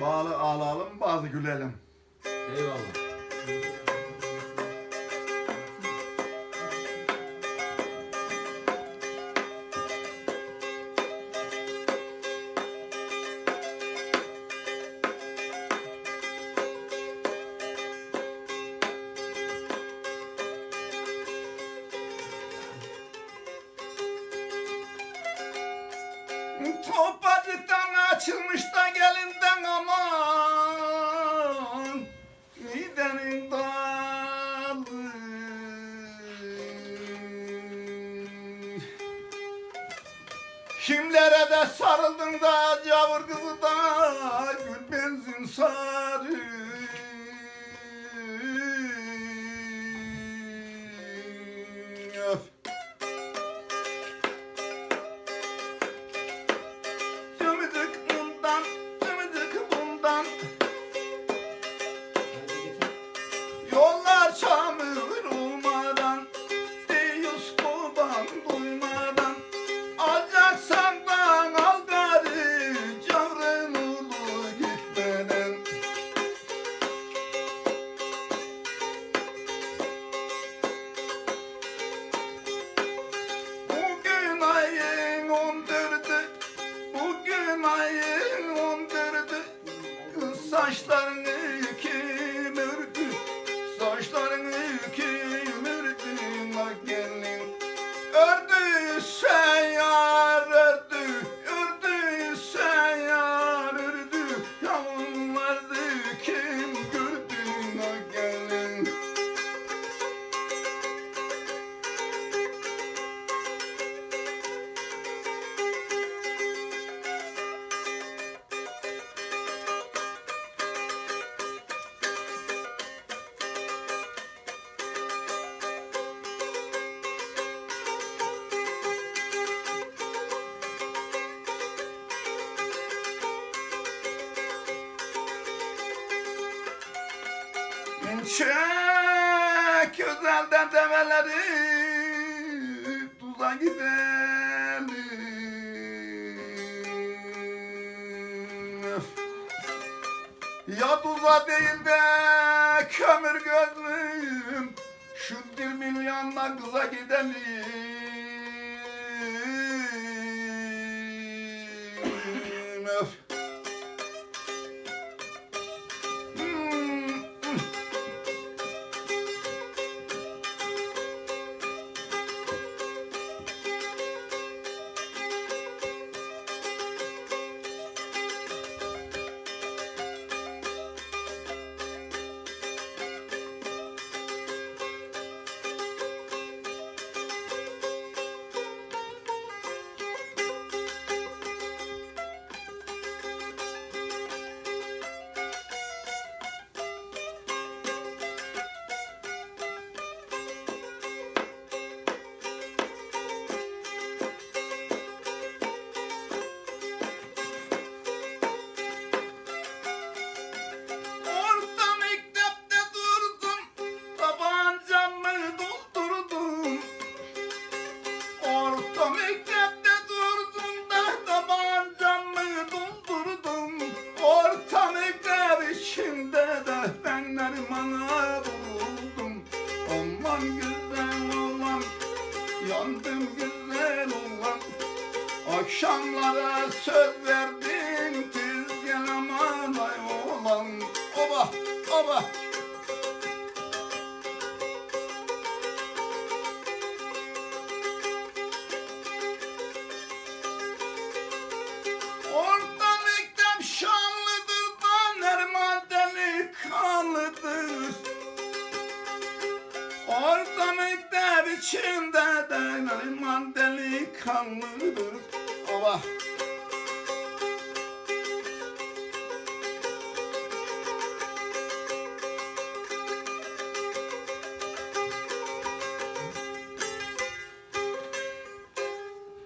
Bağlı ağlayalım, bazı gülelim. Eyvallah. Topacıktan açılmış da gelinden aman. Gidenin dalı. Kimlere de sarıldın da cavur kızı da Gül benzin sarı Kız Çek güzelden develeri tuza gidelim. Ya tuza değil de kömür gözlüm Şu bir milyonla kıza gidelim Orta mektepte durdum da tabancamı doldurdum. Orta mektep içinde de ben Neriman'a buldum. Aman güzel olan, yandım güzel olan. Akşamlara söz verdin tez gel aman ay oğlan Oba oba içinde de Neriman delikanlıdır. Oba